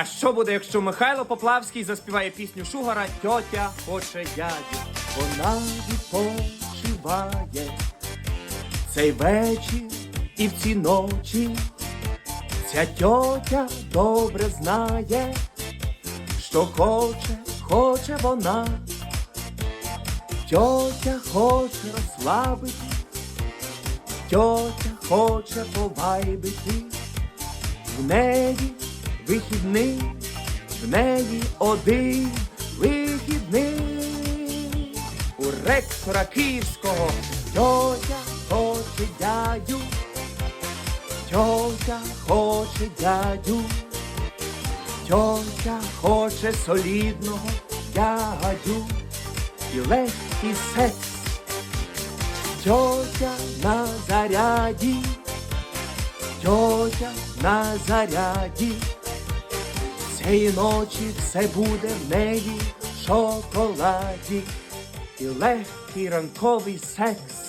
А що буде, якщо Михайло Поплавський заспіває пісню Шугара Тьотя хоче дядю? Вона відпочиває цей вечір і в ці ночі. Ця тьотя добре знає, що хоче, хоче вона. Тьотя хоче розслабити, тьотя хоче повайбити, в неї вихідний, в неї один вихідний. У ректора Київського тьотя хоче дядю, тьотя хоче дядю, тьотя хоче солідного дядю і легкий секс. Тьотя на заряді, тьотя на заряді. Цієї ночі все буде в неї в шоколаді і легкий ранковий секс.